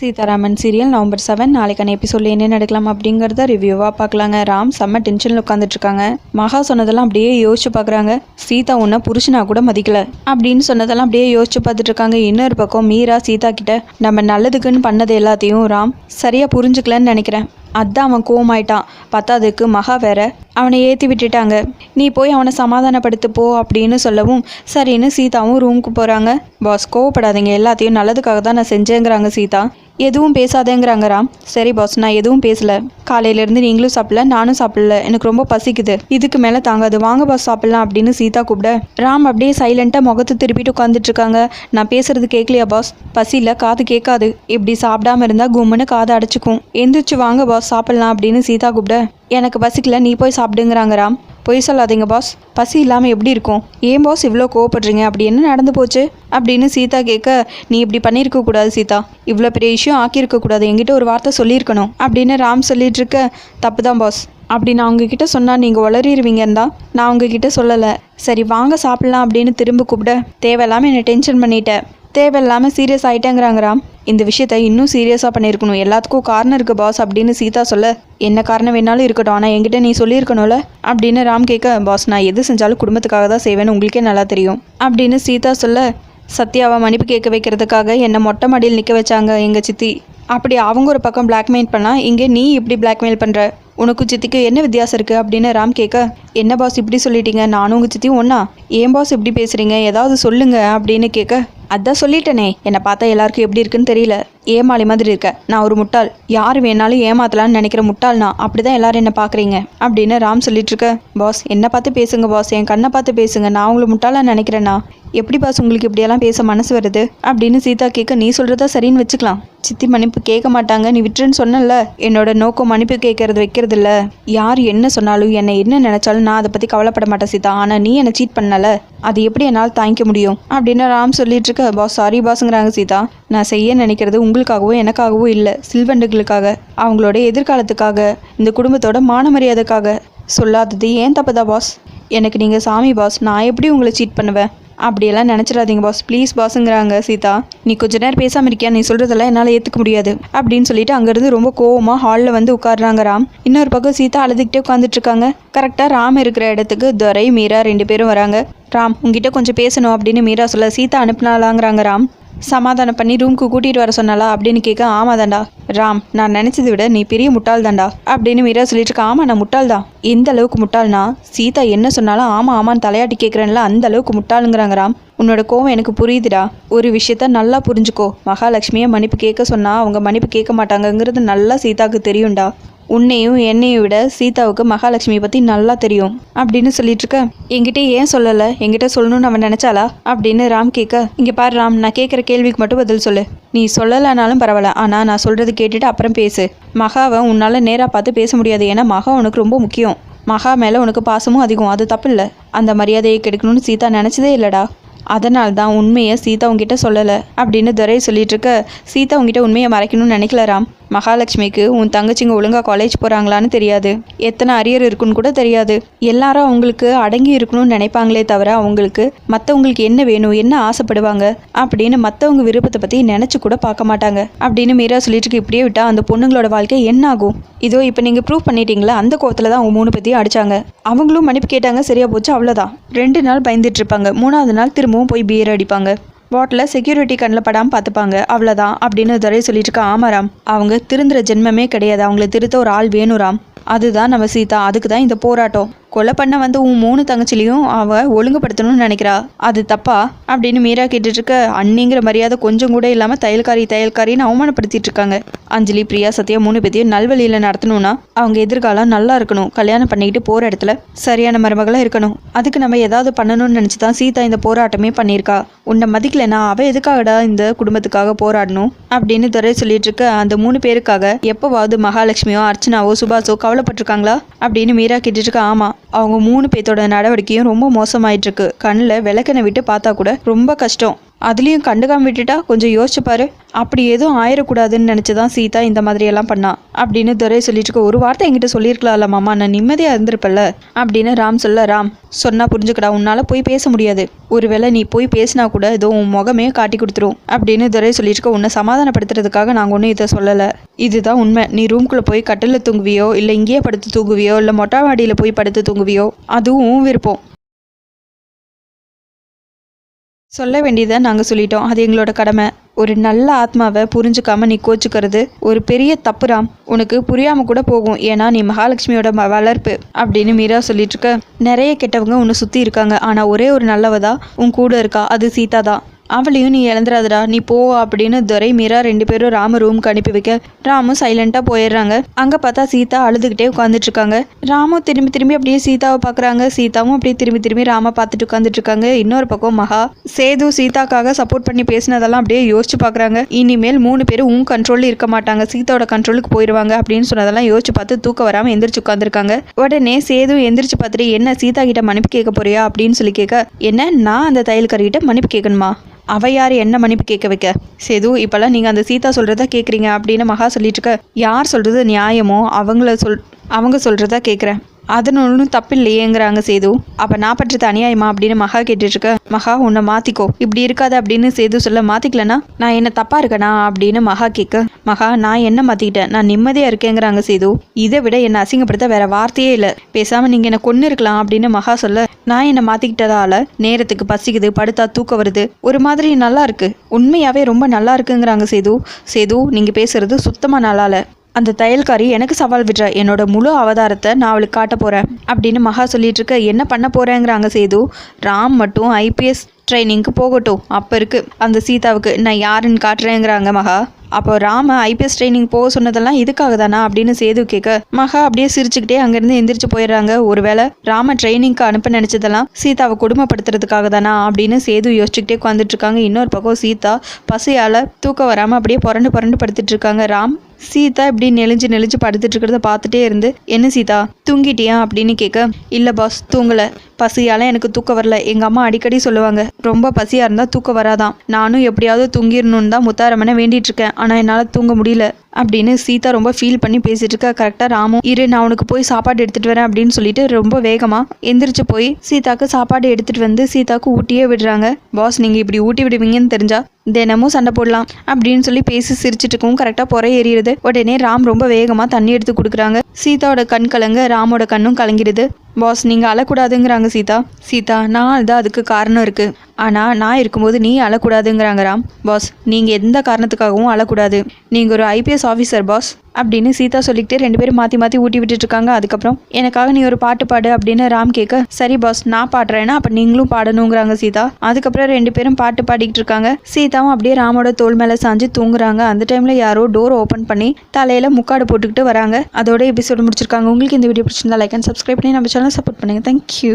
Sitharaman serial November seven நாளைக்கான எபிசோட்ல என்ன நடக்கலாம் அப்படிங்கிறத ரிவ்யூவாக பார்க்கலாங்க. ராம் செம்ம டென்ஷனில் உட்காந்துட்டு இருக்காங்க. மகா சொன்னதெல்லாம் அப்படியே யோசிச்சு பார்க்குறாங்க. சீதா உன்னை புருஷனா கூட மதிக்கல அப்படின்னு சொன்னதெல்லாம் அப்படியே யோசிச்சு பார்த்துட்டு இருக்காங்க. இன்னொரு பக்கம் மீரா சீதா கிட்ட நம்ம நல்லதுக்குன்னு பண்ணது எல்லாத்தையும் ராம் சரியாக புரிஞ்சுக்கலன்னு நினைக்கிறேன். அதான் அவன் கோவமாயிட்டான். பத்தாதுக்கு மகா வேற அவனை ஏற்றி விட்டுட்டாங்க. நீ போய் அவனை சமாதானப்படுத்து போ அப்படின்னு சொல்லவும் சரின்னு சீதாவும் ரூமுக்கு போகிறாங்க பாஸ் கோவப்படாதீங்க. எல்லாத்தையும் நல்லதுக்காக தான் நான் செஞ்சேங்கிறாங்க சீதா. எதுவும் பேசாதேங்கிறாங்க ராம். சரி பாஸ் நான் எதுவும் பேசல. காலையிலேருந்து நீங்களும் சாப்பிடல நானும் சாப்பிடல. எனக்கு ரொம்ப பசிக்குது. இதுக்கு மேலே தாங்காது. வாங்க பாஸ் சாப்பிடலாம் அப்படின்னு சீதா கூப்பிட. ராம் அப்படியே சைலண்ட்டாக முகத்தை திருப்பிட்டு உட்காந்துட்டு இருக்காங்க. நான் பேசுறது கேட்கலையா பாஸ் பசியில் காது கேட்காது. இப்படி சாப்பிடாம இருந்தால் கும்முன்னு காதை அடைச்சிக்கும். எந்திரிச்சு வாங்க பாஸ் சாப்பிடலாம் அப்படின்னு சீதா கூப்பிட. எனக்கு பசிக்கல நீ போய் சாப்பிடுங்கிறாங்க ராம். பொய் சொல்லாதீங்க பாஸ் பசி இல்லாமல் எப்படி இருக்கும்? ஏன் பாஸ் இவ்வளோ கோவப்படுறீங்க? அப்படி என்ன நடந்து போச்சு? அப்படின்னு சீதா கேட்க நீ இப்படி பண்ணியிருக்க கூடாது சீதா. இவ்வளோ பெரிய விஷயம் ஆக்கியிருக்க கூடாது. என்கிட்ட ஒரு வார்த்தை சொல்லியிருக்கணும். அப்படின்னு ராம் சொல்லிட்டு இருக்க தப்பு தான் பாஸ் அப்படி நான் உங்ககிட்ட சொன்னால் நீங்கள் உளறிடுவீங்கன்னு தான் நான் உங்ககிட்ட சொல்லலை. சரி வாங்க சாப்பிட்லாம் அப்படின்னு திரும்ப கூப்பிட தேவையில்லாமல் என்னை டென்ஷன் பண்ணிட்டேன் தேவையில்லாமல் சீரியஸ் ஆகிட்டேங்கிறாங்க ராம். இந்த விஷயத்த இன்னும் சீரியஸாக பண்ணியிருக்கணும். எல்லாத்துக்கும் காரணம் இருக்குது பாஸ் அப்படின்னு சீதா சொல்ல. என்ன காரணம் வேணாலும் இருக்கட்டும். ஆனால் என்கிட்ட நீ சொல்லியிருக்கணும்ல? அப்படின்னு ராம் கேட்க பாஸ் நான் எது செஞ்சாலும் குடும்பத்துக்காக தான் செய்வேன்னு உங்களுக்கே நல்லா தெரியும். அப்படின்னு சீதா சொல்ல சத்யாவை மன்னிப்பு கேட்க வைக்கிறதுக்காக என்னை மொட்டை மாடியில் நிற்க வச்சாங்க எங்கள் சித்தி. அப்படி அவங்க ஒரு பக்கம் பிளாக்மெயில் பண்ணால் இங்கே நீ இப்படி பிளாக்மெயில் பண்ணுற உனக்கு சித்திக்கு என்ன வித்தியாசம் இருக்குது அப்படின்னு ராம் கேட்க என்ன பாஸ் இப்படி சொல்லிட்டீங்க? நானும் உங்கள் சித்தியும் ஒன்றா ஏன் பாஸ் இப்படி பேசுகிறீங்க ஏதாவது சொல்லுங்க. அப்படின்னு கேட்க அதான் சொல்லிட்டேனே. என்னை பார்த்தா எல்லாருக்கும் எப்படி இருக்குன்னு தெரியல. ஏமாளி மாதிரி இருக்க. நான் ஒரு முட்டாள். யார் வேணாலும் ஏமாத்தலாம்னு நினைக்கிற முட்டாள் நான் அப்படி எல்லாரும் என்ன பார்க்குறீங்க. அப்படின்னு ராம் சொல்லிட்டு இருக்க. பாஸ் என்னை பார்த்து பேசுங்க பாஸ். என் கண்ணை பார்த்து பேசுங்க. நான் உங்களை முட்டாளா நினைக்கிறேன்னா எப்படி பாஸ் உங்களுக்கு இப்படியெல்லாம் பேச மனசு வருது? அப்படின்னு சீதா கேட்க நீ சொல்கிறதா சரின்னு வச்சுக்கலாம். சித்தி மன்னிப்பு கேட்க மாட்டாங்க. நீ விட்டுருன்னு சொன்னல என்னோட நோக்கம் மன்னிப்பு கேட்கறது வைக்கிறது இல்ல யார் என்ன சொன்னாலும் என்னை என்ன நினைச்சாலும் நான் அதை பற்றி கவலைப்பட மாட்டேன் சீதா. ஆனால் நீ என்னை சீட் பண்ணல. அது எப்படி என்னால் தாங்கிக்க முடியும்? அப்படின்னு ராம் சொல்லிட்டு இருக்க பாஸ் சாரி பாஸுங்கிறாங்க சீதா. நான் செய்ய நினைக்கிறது உங்களுக்காகவோ எனக்காகவோ இல்லை. சில்வண்டுகளுக்காக அவங்களோட எதிர்காலத்துக்காக இந்த குடும்பத்தோட மான மரியாதைக்காக சொல்லாதது ஏன் தப்புதா பாஸ் எனக்கு நீங்கள் சாமி பாஸ் நான் எப்படி உங்களை சீட் பண்ணுவேன்? அப்படியெல்லாம் நினச்சிடாதீங்க பாஸ் ப்ளீஸ் பாஸுங்கிறாங்க சீதா. நீ கொஞ்ச நேரம் பேசாமல் இருக்கியா? நீ சொல்கிறதெல்லாம் என்னால் ஏற்றுக்க முடியாது. அப்படின்னு சொல்லிட்டு அங்கேருந்து ரொம்ப கோவமாக ஹாலில் வந்து உட்காடுறாங்க ராம். இன்னொரு பக்கம் சீதா அழுதுகிட்டே உட்காந்துட்டு இருக்காங்க. கரெக்டாக ராம் இருக்கிற இடத்துக்கு துரை மீரா ரெண்டு பேரும் வராங்க. ராம் உங்ககிட்ட கொஞ்சம் பேசணும் அப்படின்னு மீரா சொல்ல சீதா அனுப்பினாலாங்கிறாங்க ராம். சமாதானம் பண்ணி ரூம்க்கு கூட்டிகிட்டு வர சொன்னாலா அப்படின்னு கேட்க ஆமாதாண்டா ராம் நான் நினச்சதை விட நீ பெரிய முட்டாள் தாண்டா அப்படின்னு மீரா சொல்லிட்டு இருக்க ஆமா நான் முட்டாள் தான் எந்த அளவுக்கு முட்டாள்னா? சீதா என்ன சொன்னாலும் ஆமா ஆமான்னு தலையாட்டி கேட்குறேன்ல அந்த அளவுக்கு முட்டாளுங்கிறாங்க ராம். உன்னோட கோவம் எனக்கு புரியுதுடா. ஒரு விஷயத்த நல்லா புரிஞ்சுக்கோ. மகாலட்சுமியை மன்னிப்பு கேட்க சொன்னா அவங்க மன்னிப்பு கேட்க மாட்டாங்கங்கிறது நல்லா சீதாக்கு தெரியும்டா. உன்னையும் என்னையும் விட சீதாவுக்கு மகாலட்சுமி பற்றி நல்லா தெரியும் அப்படின்னு சொல்லிட்டு இருக்க. என்கிட்ட ஏன் சொல்லலை? என்கிட்ட சொல்லணும்னு அவன் நினச்சாளா? அப்படின்னு ராம் கேட்க இங்கே பாரு ராம் நான் கேட்குற கேள்விக்கு மட்டும் பதில் சொல்லு. நீ சொல்லலைனாலும் பரவாயில்ல ஆனால் நான் சொல்கிறது கேட்டுட்டு அப்புறம் பேசு. மகாவை உன்னால் நேராக பார்த்து பேச முடியாது ஏன்னா மகா உனக்கு ரொம்ப முக்கியம். மகா மேலே உனக்கு பாசமும் அதிகம் அது தப்பு இல்லை. அந்த மரியாதையை கெடுக்கணும்னு சீதா நினச்சதே இல்லைடா. அதனால தான் உண்மையை சீதா உங்ககிட்ட சொல்லலை அப்படின்னு துரை சொல்லிட்டு இருக்க. சீதா உங்ககிட்ட உண்மையை மறைக்கணும்னு நினைக்கல ராம். மகாலட்சுமிக்கு உன் தங்கச்சிங்க ஒழுங்காக காலேஜ் போகிறாங்களான்னு தெரியாது. எத்தனை அரியர் இருக்குன்னு கூட தெரியாது. எல்லாரும் அவங்களுக்கு அடங்கி இருக்கணும்னு நினைப்பாங்களே தவிர அவங்களுக்கு மற்றவங்களுக்கு என்ன வேணும் என்ன ஆசைப்படுவாங்க அப்படின்னு மற்றவங்க விருப்பத்தை பற்றி நினச்சி கூட பார்க்க மாட்டாங்க. அப்படின்னு மீரா சொல்லிட்டு இப்படியே விட்டா அந்த பொண்ணுங்களோட வாழ்க்கை என்ன ஆகும்? இதோ இப்போ நீங்கள் ப்ரூவ் பண்ணிட்டீங்களா? அந்த கோவத்தில் தான் அவங்க மூணு பற்றியும் அடிச்சாங்க. அவங்களும் மன்னிப்பு கேட்டாங்க சரியா போச்சு அவ்வளோதான் ரெண்டு நாள் பயந்துட்டு இருப்பாங்க. மூணாவது நாள் திரும்பவும் போய் பியர் அடிப்பாங்க. பாட்டில் செக்யூரிட்டி கண்ணில் படாமல் பார்த்துப்பாங்க அவ்வளோதான் அப்படின்னு துரை சொல்லிட்டு இருக்கா ஆமாராம். அவங்க திருந்துற ஜென்மமே கிடையாது. அவங்கள திருத்த ஒரு ஆள் வேணுராம். அதுதான் நம்ம சீதா. அதுக்கு தான் இந்த போராட்டம். கொலை பண்ண வந்து உன் மூணு தங்கச்சிலையும் அவ ஒழுங்குபடுத்தணும்னு நினைக்கிறா. அது தப்பா? அப்படின்னு மீரா கேட்டுட்டு இருக்க அண்ணிங்கிற மரியாதை கொஞ்சம் கூட இல்லாமல் தையல்காரி தையல்காரின்னு அவமானப்படுத்திட்டு இருக்காங்க அஞ்சலி பிரியா சத்யா மூணு பேத்தையும் நல்வழியில் நடத்தணும்னா அவங்க எதிர்காலம் நல்லா இருக்கணும். கல்யாணம் பண்ணிக்கிட்டு போகிற இடத்துல சரியான மருமகளாக இருக்கணும். அதுக்கு நம்ம ஏதாவது பண்ணணும்னு நினச்சி தான் சீதா இந்த போராட்டமே பண்ணியிருக்கா. உன்னை மதிக்கலைன்னா அவள் எதுக்காகடா இந்த குடும்பத்துக்காக போராடணும்? அப்படின்னு துறை சொல்லிட்டு இருக்க அந்த மூணு பேருக்காக எப்போவாவது மகாலட்சுமியோ அர்ச்சனாவோ சுபாஷோ கவலைப்பட்டிருக்காங்களா? அப்படின்னு மீரா கேட்டுட்டு ஆமாம் அவங்க மூணு பேர்த்தோட நடவடிக்கையும் ரொம்ப மோசமாயிட்டு இருக்கு. கண்ணில் விளக்கனை விட்டு பார்த்தா கூட ரொம்ப கஷ்டம். அதுலேயும் கண்டுக்காம விட்டுட்டா கொஞ்சம் யோசிச்சு பாரு. அப்படி எதுவும் ஆயிடக்கூடாதுன்னு நினச்சி தான் சீதா இந்த மாதிரியெல்லாம் பண்ணா. அப்படின்னு துரை சொல்லிட்டு ஒரு வார்த்தை என்கிட்ட சொல்லியிருக்கலாம்ல மாமா நான் நிம்மதியாக இருந்திருப்பல்ல அப்படின்னு ராம் சொல்ல ராம் சொன்னால் புரிஞ்சுக்கடா உன்னால் போய் பேச முடியாது. ஒருவேளை நீ போய் பேசினா கூட ஏதோ உன் முகமே காட்டி கொடுத்துரும் அப்படின்னு துரை சொல்லிட்டு உன்னை சமாதானப்படுத்துறதுக்காக நாங்கள் ஒன்றும் இதை சொல்லலை. இதுதான் உண்மை. நீ ரூம்குள்ளே போய் கட்டிலில் தூங்குவியோ இல்லை இங்கேயே படுத்து தூங்குவியோ இல்லை மொட்டா மாடியில் போய் படுத்து தூங்குவியோ அதுவும் விருப்பம். சொல்ல வேண்டியதை நாங்கள் சொல்லிட்டோம். அது எங்களோட கடமை. ஒரு நல்ல ஆத்மாவை புரிஞ்சுக்காம நீ கோச்சுக்கிறது ஒரு பெரிய தப்புராம். உனக்கு புரியாம கூட போகும். ஏன்னா நீ மகாலட்சுமியோட ம- வளர்ப்பு அப்படின்னு மீரா சொல்லிட்டு இருக்க. நிறைய கெட்டவங்க உன்னை சுற்றி இருக்காங்க. ஆனால் ஒரே ஒரு நல்லவதா உன் கூட இருக்கா? அது சீதா தான் அவளையும் நீ இழந்துடாதடா. நீ போ அப்படின்னு துரை மீரா ரெண்டு பேரும் ராம ரூமுக்கு அனுப்பி வைக்க ராமும் சைலண்டாக போயிடுறாங்க. அங்கே பார்த்தா சீதா அழுதுகிட்டே உட்காந்துட்டு இருக்காங்க. ராமும் திரும்பி திரும்பி அப்படியே சீதாவை பார்க்குறாங்க. சீதாவும் அப்படியே திரும்பி திரும்பி ராம பார்த்துட்டு உட்காந்துட்டு இருக்காங்க. இன்னொரு பக்கம் மகா சேது சீதாக்காக சப்போர்ட் பண்ணி பேசினதெல்லாம் அப்படியே யோசிச்சு பார்க்குறாங்க. இனிமேல் மூணு பேரும் உன் கண்ட்ரோலில் இருக்க மாட்டாங்க. சீதாவோட கண்ட்ரோலுக்கு போயிடுவாங்க அப்படின்னு சொன்னதெல்லாம் யோசிச்சு பார்த்து தூக்கம் வராமல் எந்திரிச்சு உட்காந்துருக்காங்க உடனே சேது எந்திரிச்சு பார்த்துட்டு என்ன சீதா கிட்ட மன்னிப்பு கேட்க போறியா? அப்படின்னு சொல்லி கேட்க என்ன? நான் அந்த தையல்காரிகிட்ட மன்னிப்பு கேட்கணுமா? அவையார் என்ன மன்னிப்பு கேட்க வைக்க? சேது இப்போல்லாம் நீங்கள் அந்த சீதா சொல்கிறத கேட்குறீங்க அப்படின்னு மகா சொல்லிட்டு இருக்க. யார் சொல்கிறது நியாயமோ அவங்கள சொல் அவங்க சொல்கிறதா கேட்குறேன் அதன் ஒன்றும் தப்பு இல்லையேங்கிறாங்க சேது. அப்போ நான் பற்றது அநியாயமா அப்படின்னு மகா கேட்டுட்டு இருக்க மகா உன்னை மாற்றிக்கோ இப்படி இருக்காது அப்படின்னு சேது சொல்ல மாற்றிக்கலனா நான் என்ன தப்பாக இருக்கேனா? அப்படின்னு மகா கேட்க. மகா நான் என்ன மாற்றிக்கிட்டேன் நான் நிம்மதியாக இருக்கேங்கிறாங்க சேது. இதை விட என்னை அசிங்கப்படுத்த வேற வார்த்தையே இல்லை. பேசாமல் நீங்கள் என்னை கொன்று இருக்கலாம் அப்படின்னு மகா சொல்ல. நான் என்னை மாற்றிக்கிட்டதால நேரத்துக்கு பசிக்குது படுத்தா தூக்கம் வருது. ஒரு மாதிரி நல்லா இருக்கு. உண்மையாகவே ரொம்ப நல்லா இருக்குங்கிறாங்க சேது. சேது நீங்கள் பேசுறது சுத்தமாக நல்லா இல்லை அந்த தையல்காரி எனக்கு சவால் விடுறா என்னோட முழு அவதாரத்தை நான் அவளுக்கு காட்ட போகிறேன் அப்படின்னு மகா சொல்லிட்டு இருக்க என்ன பண்ண போகிறேங்கிறாங்க சேது. ராம் மட்டும் ஐபிஎஸ் ட்ரைனிங்க்கு போகட்டும் அப்போ இருக்குது அந்த சீதாவுக்கு நான் யாருன்னு காட்டுறேங்கிறாங்க மகா. அப்போ ராம ஐபிஎஸ் ட்ரைனிங் போக சொன்னதெல்லாம் இதுக்காக தானா அப்படின்னு சேது கேட்க மகா அப்படியே சிரிச்சுக்கிட்டே அங்கேருந்து எந்திரிச்சு போயிடுறாங்க. ஒருவேளை ராம ட்ரைனிங்க்கு அனுப்ப நினச்சதெல்லாம் சீதாவை கொடுமைப்படுத்துறதுக்காக தானா அப்படின்னு சேது யோசிச்சுக்கிட்டே உட்காந்துட்டு இருக்காங்க இன்னொரு பக்கம் சீதா பசியால் தூக்கம் வராமல் அப்படியே புரண்டு புரண்டு படுத்துட்டு இருக்காங்க ராம் சீதா இப்படி நெளிஞ்சு நெளிஞ்சு படுத்துட்டு இருக்கிறத பார்த்துட்டே இருந்து என்ன சீதா தூங்கிட்டியா? அப்படின்னு கேட்க இல்லை பாஸ் தூங்கலை. பசியால் எனக்கு தூக்கம் வரல. எங்கள் அம்மா அடிக்கடி சொல்லுவாங்க ரொம்ப பசியாக இருந்தால் தூக்கம் வராதான் நானும் எப்படியாவது தூங்கிடணும்னு தான் முத்தாரம்மனை வேண்டிட்டு இருக்கேன் ஆனால் என்னால் தூங்க முடியல அப்படின்னு சீதா ரொம்ப ஃபீல் பண்ணி பேசிட்டு இருக்கா. கரெக்டாக ராமும் இரு நான் உனக்கு போய் சாப்பாடு எடுத்துகிட்டு வரேன் அப்படின்னு சொல்லிட்டு ரொம்ப வேகமாக எந்திரிச்சு போய் சீதாக்கு சாப்பாடு எடுத்துகிட்டு வந்து சீதாக்கு ஊட்டியே விடுறாங்க. பாஸ் நீங்கள் இப்படி ஊட்டி விடுவீங்கன்னு தெரிஞ்சா தினமும் சண்டை போடலாம் அப்படின்னு சொல்லி பேசி சிரிச்சிட்டு இருக்கவும் கரெக்டாக புற ஏறிடுது. உடனே ராம் ரொம்ப வேகமாக தண்ணி எடுத்து கொடுக்குறாங்க. சீதாவோட கண் கலங்க ராமோட கண்ணும் கலங்கிடுது. பாஸ் நீங்கள் அழக்கூடாதுங்கிறாங்க சீதா. சீதா நான் தான் அதுக்கு காரணம் இருக்குது ஆனால் நான் இருக்கும்போது நீ அழக்கூடாதுங்கிறாங்க ராம். பாஸ் நீங்கள் எந்த காரணத்துக்காகவும் அழக்கூடாது. நீங்கள் ஒரு ஐபிஎஸ் ஆஃபீஸர் பாஸ் அப்படின்னு சீதா சொல்லிக்கிட்டே ரெண்டு பேரும் மாற்றி மாற்றி ஊட்டி விட்டுட்டு இருக்காங்க. அதுக்கப்புறம் எனக்காக நீ ஒரு பாட்டு பாடு அப்படின்னு ராம் கேட்க சரி பாஸ் நான் பாடுறேன்னா அப்போ நீங்களும் பாடணுங்கிறாங்க சீதா. அதுக்கப்புறம் ரெண்டு பேரும் பாட்டு பாடிக்கிட்டு இருக்காங்க. சீதாவும் அப்படியே ராமோட தோல் மேலே சாஞ்சு தூங்குறாங்க. அந்த டைமில் யாரோ டோர் ஓப்பன் பண்ணி தலையில் முக்காடு போட்டுக்கிட்டு வராங்க. அதோட எபிசோடு முடிச்சிருக்காங்க. உங்களுக்கு இந்த வீடியோ பிடிச்சிருந்தா லைக் அண்ட் சப்ஸ்கிரைப் பண்ணி நம்ம சேனல் சப்போர்ட் பண்ணுங்கள் தேங்க்யூ